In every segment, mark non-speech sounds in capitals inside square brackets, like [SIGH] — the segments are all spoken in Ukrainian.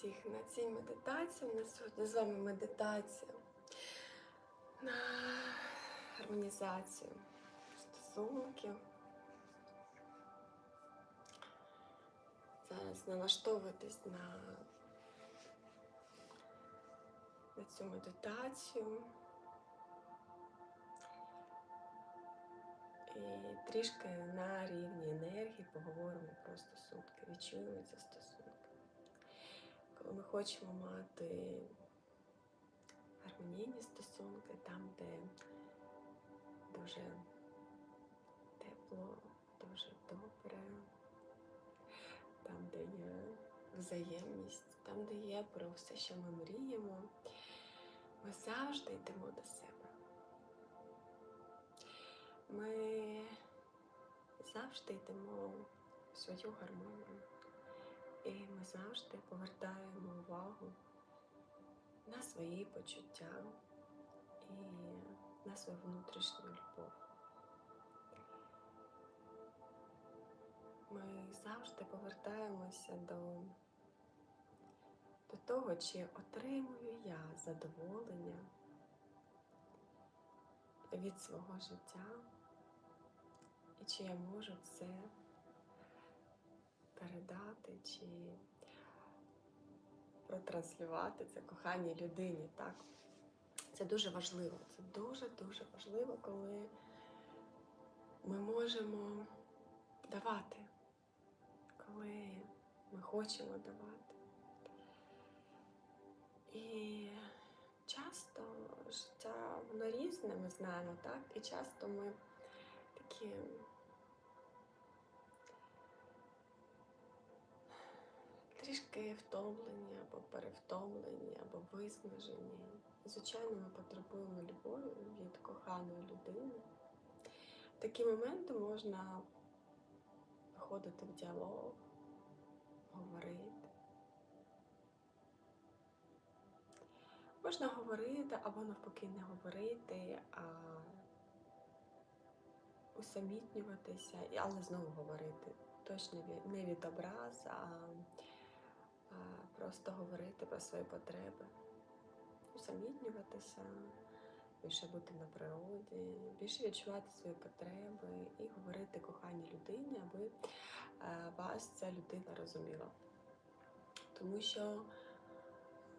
всіх на цій медитації. У нас сьогодні з вами медитація на гармонізацію стосунків. Зараз налаштовуйтесь на, на цю медитацію. І трішки на рівні енергії поговоримо про стосунки, відчуємо ці стосунки. Ми хочемо мати гармонійні стосунки, там, де дуже тепло, дуже добре, там, де є взаємність, там, де є про все, що ми мріємо, ми завжди йдемо до себе. Ми завжди йдемо в свою гармонію. І ми завжди повертаємо увагу на свої почуття і на свою внутрішню любов. Ми завжди повертаємося до, до того, чи отримую я задоволення від свого життя, і чи я можу це передати, чи протранслювати це коханій людині. Так? Це дуже важливо. Це дуже-дуже важливо, коли ми можемо давати, коли ми хочемо давати. І часто життя воно різне, ми знаємо, так? І часто ми такі трішки втомлені, або перевтомлені, або виснажені. Звичайно, ми потребуємо любові від коханої людини. В такі моменти можна виходити в діалог, говорити. Можна говорити або навпаки не говорити, а усамітнюватися, але знову говорити. Точно не від образ, а просто говорити про свої потреби. Усамітнюватися, більше бути на природі, більше відчувати свої потреби і говорити коханій людині, аби е, вас ця людина розуміла. Тому що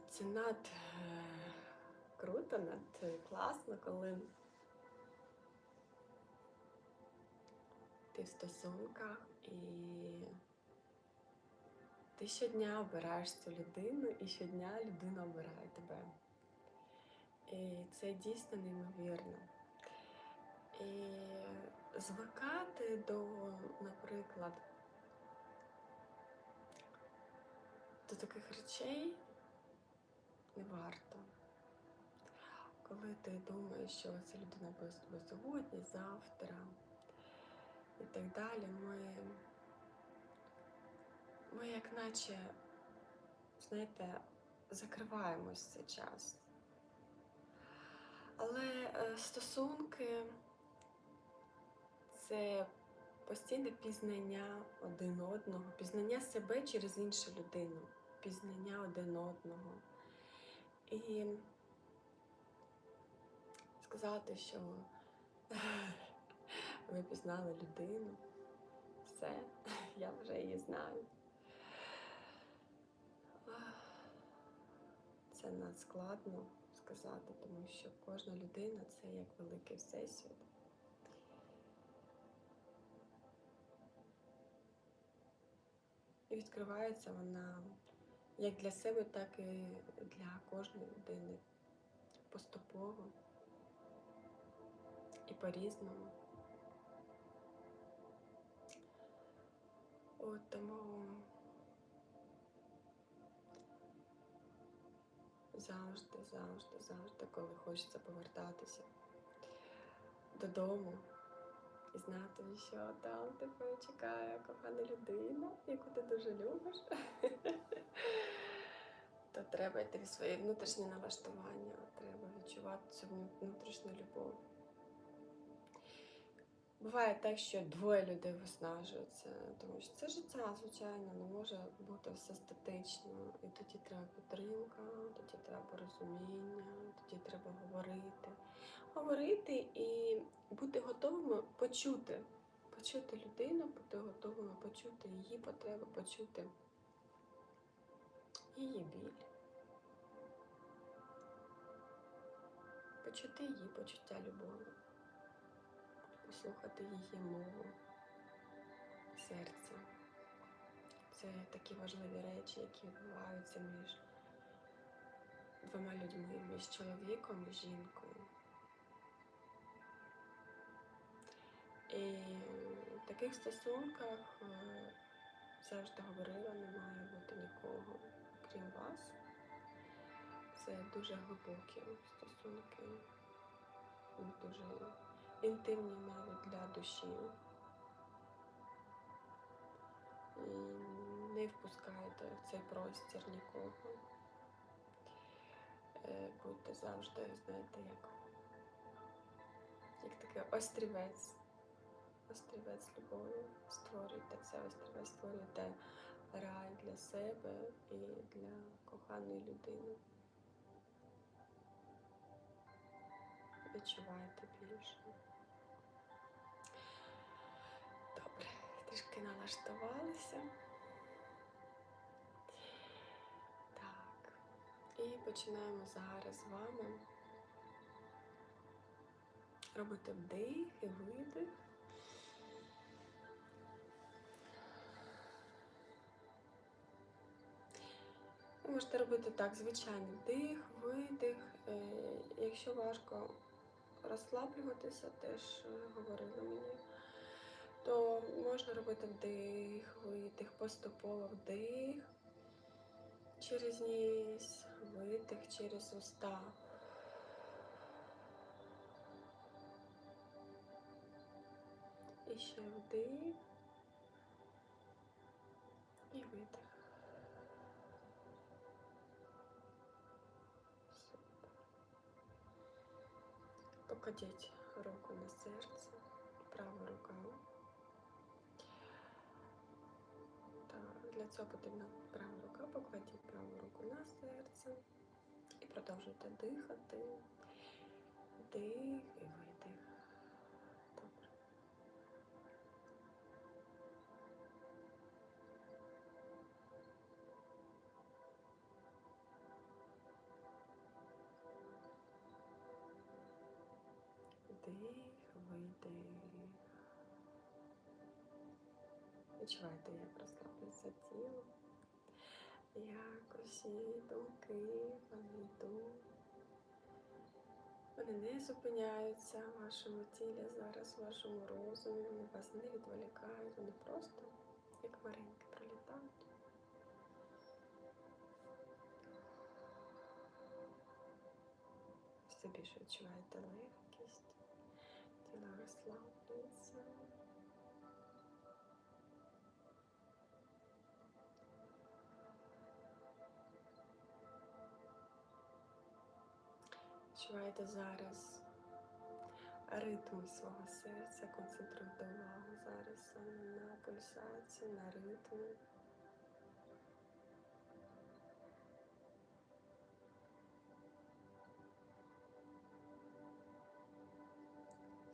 це над е, круто, над е, класно, коли ти в стосунках і ти щодня обираєш цю людину, і щодня людина обирає тебе. І це дійсно неймовірно. І звикати до, наприклад, до таких речей не варто. Коли ти думаєш, що ця людина буде з тобою сьогодні, завтра і так далі, ми, ми як наче, знаєте, закриваємось цей час. Але е, стосунки це постійне пізнання один одного, пізнання себе через іншу людину, пізнання один одного. І сказати, що [LAUGHS] ви пізнали людину, все, [LAUGHS] я вже її знаю. Це надскладно сказати, тому що кожна людина це як великий всесвіт. І відкривається вона як для себе, так і для кожної людини поступово і по-різному. От тому завжди, завжди, завжди, коли хочеться повертатися додому і знати, що там тебе чекає кохана людина, яку ти дуже любиш, [LAUGHS] то треба йти в своє внутрішнє налаштування, треба відчувати цю внутрішню любов. Буває так, що двоє людей виснажуються, тому що це життя, звичайно, не може бути все статично. І тоді треба підтримка, тоді треба розуміння, тоді треба говорити. Говорити і бути готовими почути. Почути людину, бути готовими почути її потреби, почути її біль. Почути її почуття любові послухати її мову, серця. Це такі важливі речі, які відбуваються між двома людьми, між чоловіком і жінкою. І в таких стосунках е, завжди говорила, не має бути нікого, крім вас. Це дуже глибокі стосунки, дуже інтимні навіть для душі. І не впускайте в цей простір нікого. Е, Будьте завжди, знаєте, як, як такий острівець, острівець любові. Створюйте це острівець, створюйте рай для себе і для коханої людини. Відчувайте більше. Добре, трішки налаштувалися. Так. І починаємо зараз з вами робити вдих і видих. Ви можете робити так, звичайний вдих, видих. Е, Якщо важко розслаблюватися, теж говорили мені, то можна робити вдих, видих, поступово вдих. Через ніс, видих через уста. І ще вдих Покладіть руку на серце, права рука. Для цього потрібна права рука, покладіть праву руку на серце і продовжуйте дихати. Вдих Відчувайте, як розслаблюється тіло, як усі думки, вони йдуть. Вони не зупиняються в вашому тілі зараз, в вашому розумі, вони вас не відволікають, вони просто як хмаринки пролітають. Все більше відчуваєте легкість, тіло розслаблюється. Відчуваєте зараз ритм свого серця, концентруйте увагу зараз саме на пульсації, на ритмі.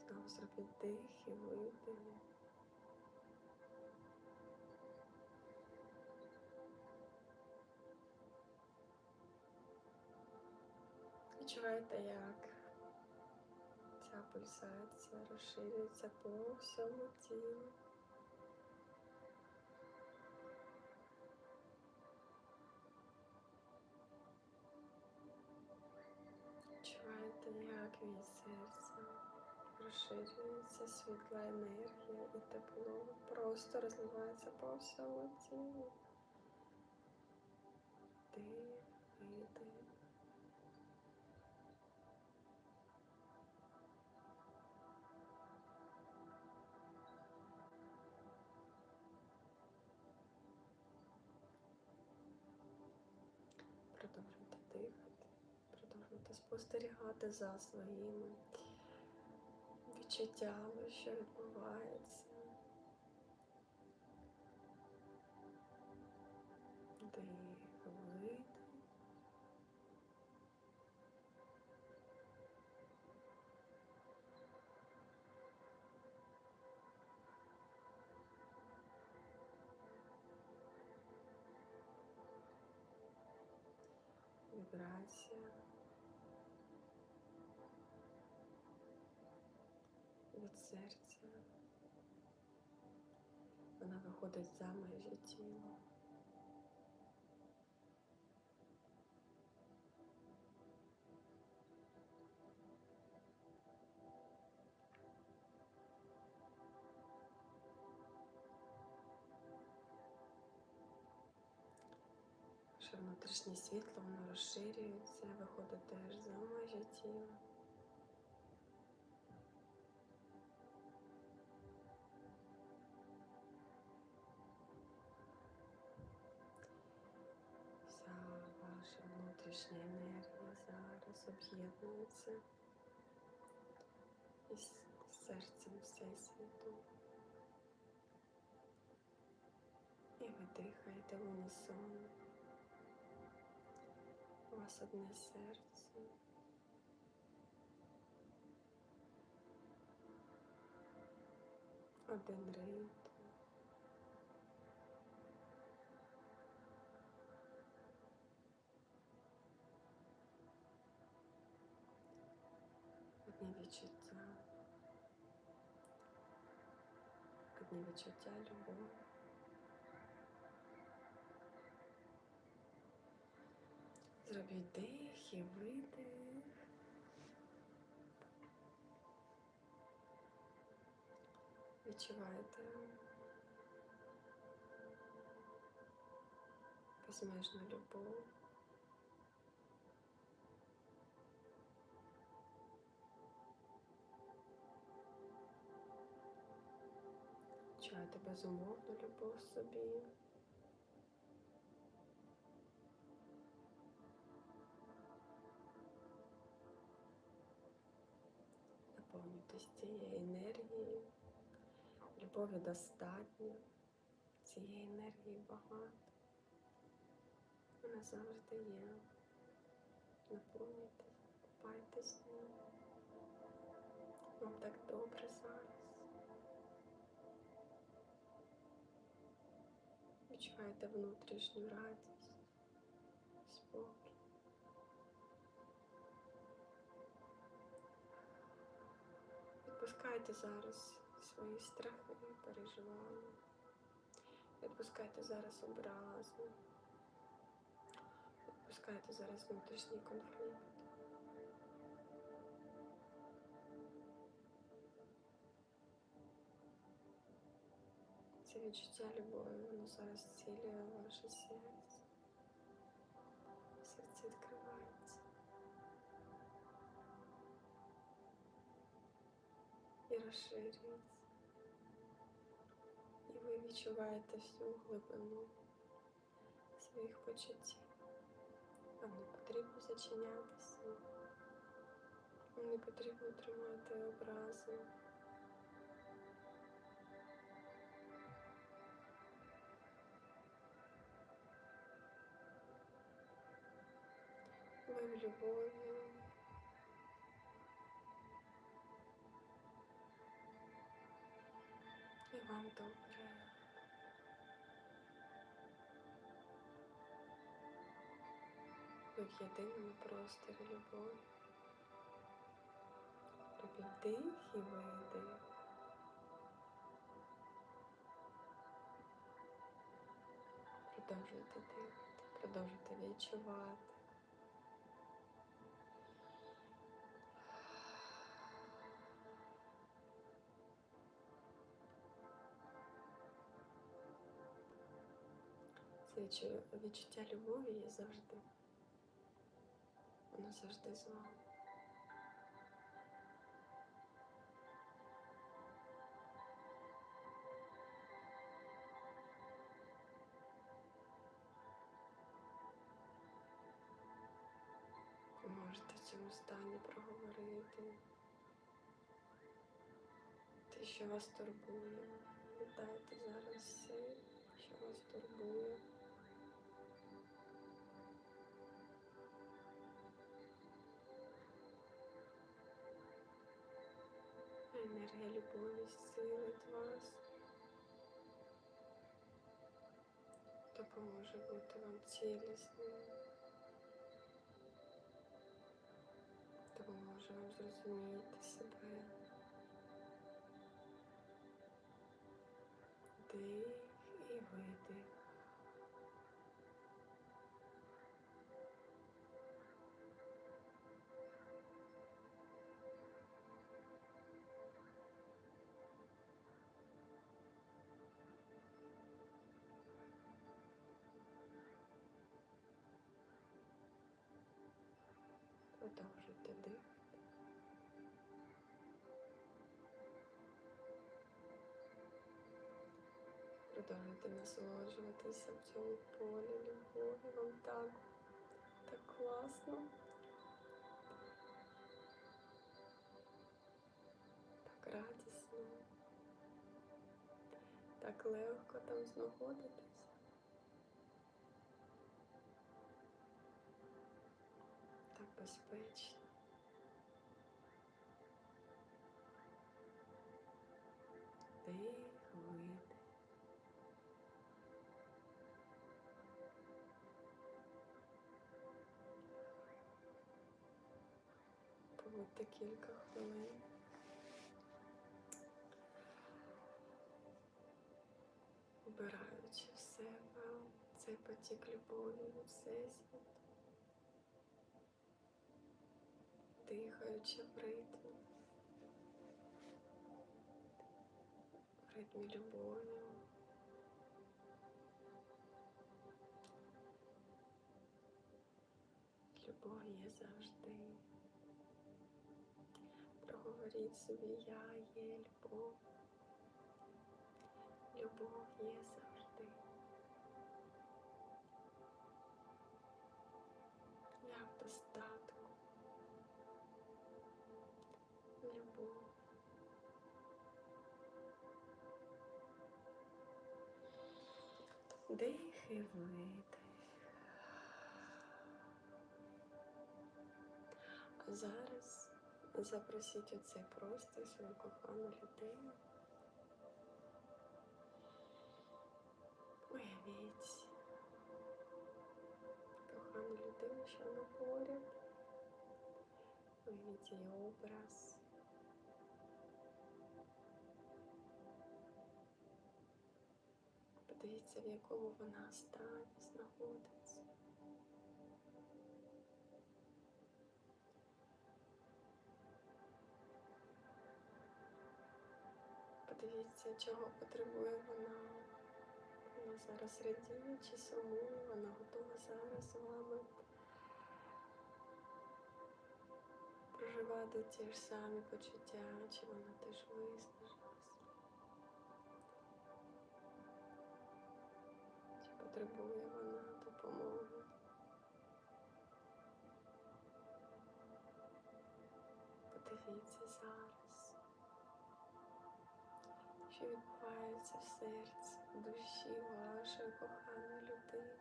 Знову зробіть дих і видих. Відчуваєте, як ця пульсація розширюється по всьому тілу. Відчуваєте, як від серця розширюється світла енергія і тепло. Просто розливається по всьому тілу. Дих, спостерігати за своїми відчуттями, що відбувається. Дих, видих. Вібрація. Від серця. Вона виходить за межі тіла. Ваше внутрішнє світло, воно розширюється, виходить теж за межі тіла. Внутрішня енергія зараз об'єднується із серцем Всесвіту. І ви дихаєте в унісон. У вас одне серце. Один ритм. Одні відчуття любові. Зробіть дих і видих. Відчуваєте безмежну любов. Безумовну любов собі. Наповнюйтесь цією енергією. Любові достатньо. Цієї енергії багато. Вона завжди є. Наповнюйтесь, купайтесь в ній. Вам так добре зараз. Відчуваєте внутрішню радість, спокій. Відпускайте зараз свої страхи, переживання. Відпускайте зараз образи. Відпускайте зараз внутрішній конфлікт. Це відчуття любові, воно зараз зцілює ваше серце. Серце відкривається. І розширюється. І ви відчуваєте всю глибину своїх почуттів. Вам не потрібно зачинятися. Вам не потрібно тримати образи. Любові. І вам добре. Ви в єдиному просторі любові. Робіть дих і видих. Продовжуйте дихати, продовжуйте відчувати. Відчу- відчуття любові є завжди. Воно завжди з вами. Ви можете в цьому стані проговорити те, що вас турбує. Вітайте зараз все, що вас турбує. Енергія любові зцілить вас, допоможе бути вам цілісним, допоможе вам зрозуміти себе. Дих Продовжуйте дихати. Продовжуйте насолоджуватися в цьому полі любові. Вам так, так класно. Так радісно. Так легко там знаходитись. Так безпечно. Дих, видих. Побудьте кілька хвилин. Обираючи в себе цей потік любові у всесвіт, дихаючи в ритмі, в ритмі любові. Любов є завжди. Проговоріть собі, я є любов. Любов є завжди. Любов. Дих і видих. А зараз запросіть у цей простір свою кохану людину. Уявіть кохану людину, що вона поряд. Уявіть її образ. Подивіться, в якому вона стані знаходиться. Подивіться, чого потребує вона. Вона зараз радіє чи сумує, вона готова зараз з вами проживати ті ж самі почуття, чи вона теж виснажилась. Потребує вона допомоги. Подивіться зараз що відбувається в серці, в душі вашої коханої людини.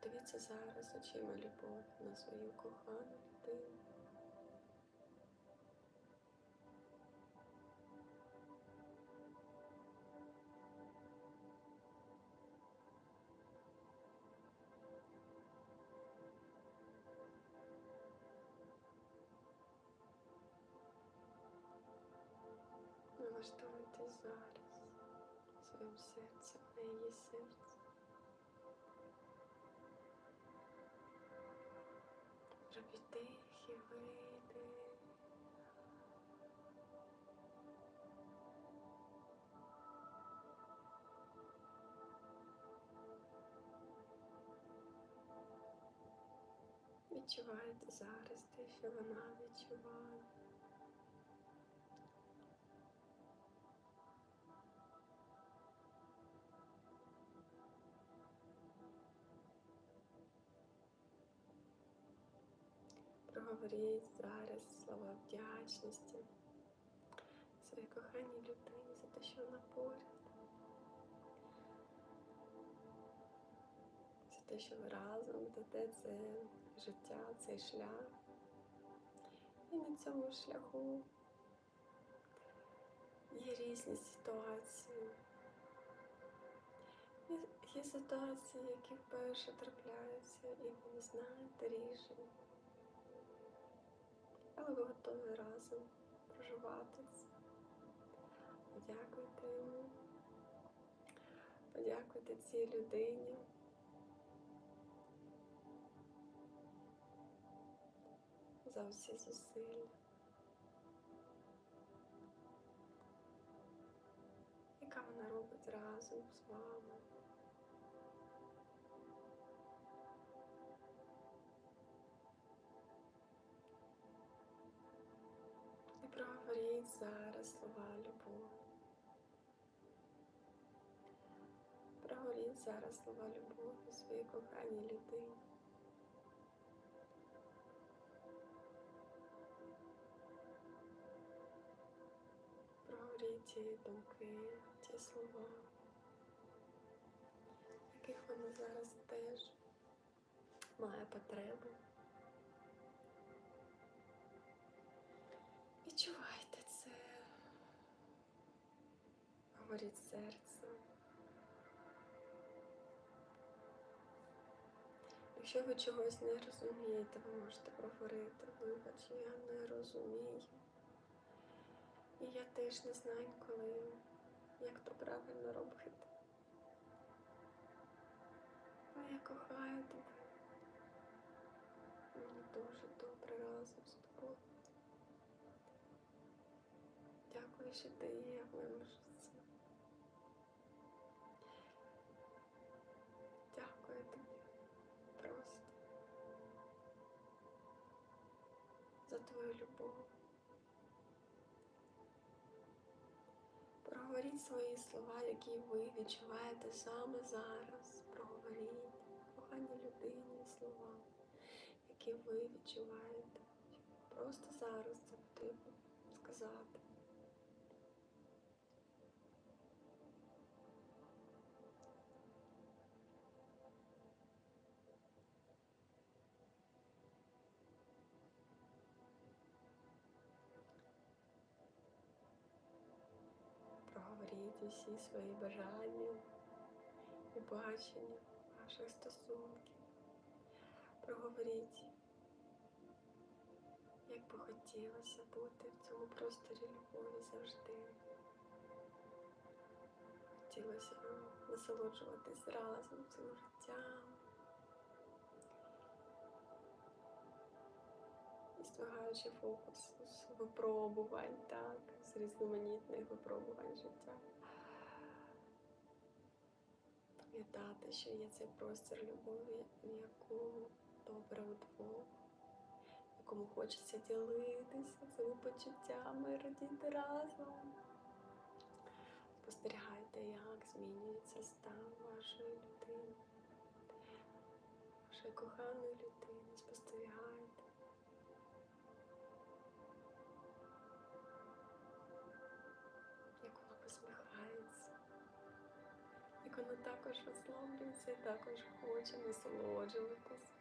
Подивіться зараз очима любові на свою кохану людину. Зараз своїм серцем на її серце. Робіть дих і видих. Відчуваєте зараз те, що вона відчуває. Проговоріть зараз слова вдячності своїй коханій людині за те, що вона поряд. За те, що ви разом йдете це життя, цей шлях. І на цьому шляху є різні ситуації. Є ситуації, які вперше трапляються, і ви не знаєте рішень. Але ви готові разом проживати це. Подякуйте йому. Подякуйте цій людині. За усі зусилля. Яка вона робить разом з вами. Зараз слова любові. Проговоріть зараз слова любові своїй коханій людині. Проговоріть ті думки, ті слова, яких вона зараз теж має потребу. Говоріть серцем. Якщо ви чогось не розумієте, ви можете проговорити. Вибач, я не розумію. І я теж не знаю, коли, як то правильно робити. А я кохаю тебе. Мені дуже добре разом з тобою. Дякую, що ти є в за твою любов. Проговоріть свої слова, які ви відчуваєте саме зараз. Проговоріть коханій людині слова, які ви відчуваєте. Просто зараз це потрібно сказати. Усі свої бажання і бачення ваших стосунків. Проговоріть, як би хотілося бути в цьому просторі любові завжди. Хотілося вам насолоджуватись разом цим життям. І здвигаючи фокус з випробувань, так, з різноманітних випробувань життя. Пам'ятати, що є цей простір любові, в якому добре удвох, в якому хочеться ділитися цими почуттями, радіти разом. Спостерігайте, як змінюється стан вашої людини, вашої коханої людини. Спостерігайте. Також розслаблюється і також хоче насолоджуватись.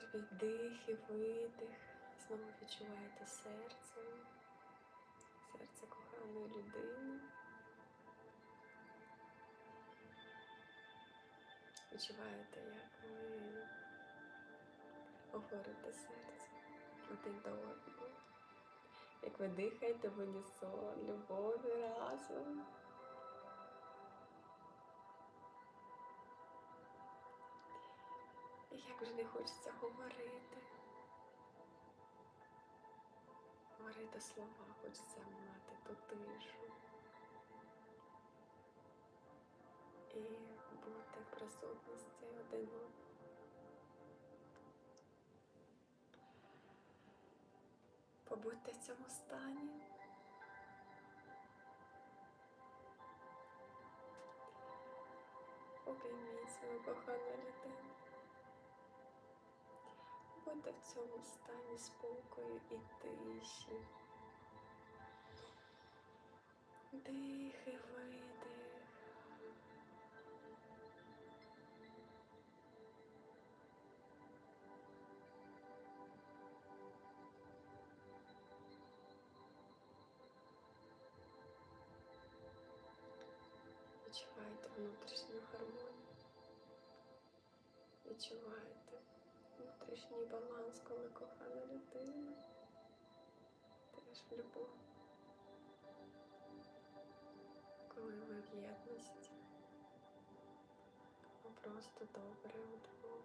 Зробіть дих і видих. Знову відчуваєте серце, серце коханої людини. Відчуваєте, як ви говорите серце один до одного. Як ви дихаєте в унісон, любові разом. Як вже не хочеться говорити. Говорити слова, хочеться мати ту тишу. І бути в присутності один. Побудьте в цьому стані. Обійміть свою кохану людину. Будьте в цьому стані спокою і тиші. Вдих і видих. Відчувайте внутрішню гармонію. Відчувайте внутрішній баланс, коли кохана людина теж в любов. Коли ви в єдності, ви просто добре удвох,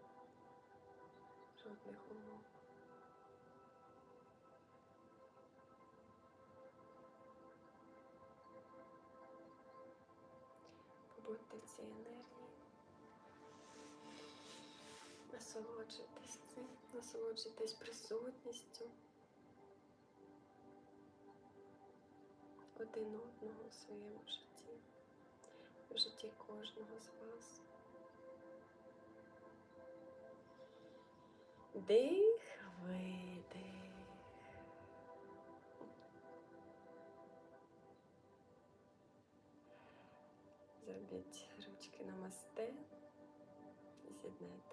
жодних умов. Побудьте в цій енергії. Насолоджуйтесь цим, насолоджуйтесь присутністю один одного у своєму житті, в житті кожного з вас. Дих, видих. Зробіть ручки намасте, з'єднайте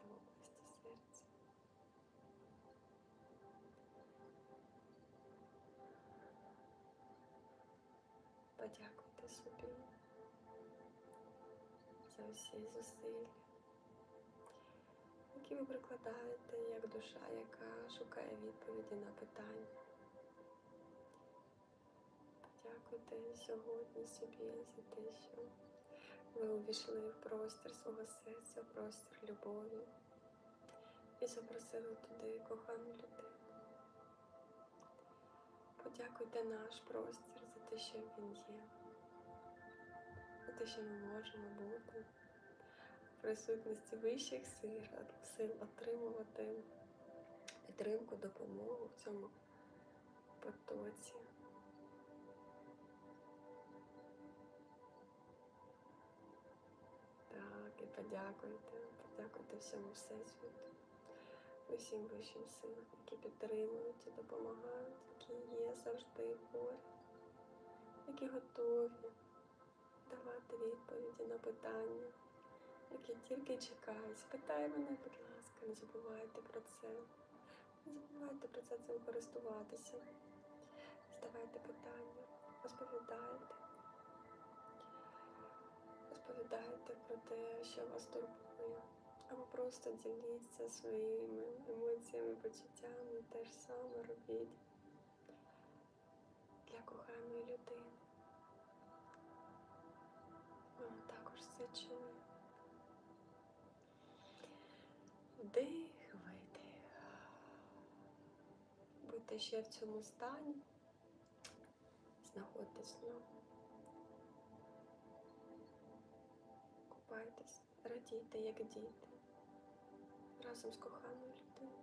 Подякуйте собі за усі зусилля, які ви прикладаєте як душа, яка шукає відповіді на питання. Подякуйте сьогодні собі за те, що ви увійшли в простір свого серця, в простір любові і запросили туди кохану людину. Подякуйте наш простір те, що він є, за те, що ми можемо бути. В присутності вищих сил, сил отримувати підтримку, допомогу в цьому потоці. Так, і подякуйте, подякуйте всьому Всесвіту, усім вищим силам, які підтримують і допомагають, які є завжди поряд, які готові давати відповіді на питання, які тільки чекають. Спитай мене, будь ласка, не забувайте про це. Не забувайте про це цим користуватися. Задавайте питання, розповідайте. Розповідайте про те, що вас турбує, або просто діліться своїми емоціями, почуттями, те ж саме робіть для коханої людини. Це. Вдих, видих. Будьте ще в цьому стані, знаходьтесь в ньому. Купайтесь, радійте, як діти, разом з коханою людиною.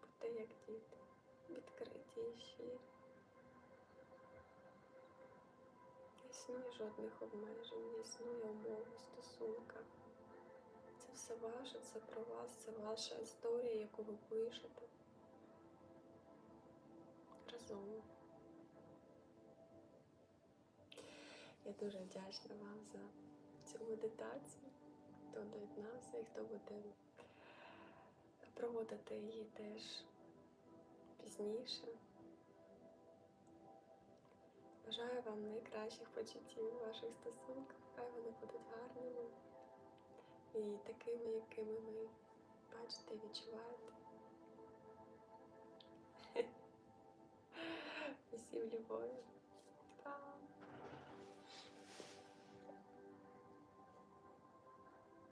Будьте як діти, відкриті і щирі. Існує жодних обмежень, не існує умов у стосунках. Це все ваше, це про вас, це ваша історія, яку ви пишете разом. Я дуже вдячна вам за цю медитацію, хто доєднався і хто буде проводити її теж пізніше. Бажаю вам найкращих почуттів у ваших стосунках. Хай вони будуть гарними і такими, якими ви бачите і відчуваєте. [LAUGHS] Усім любові.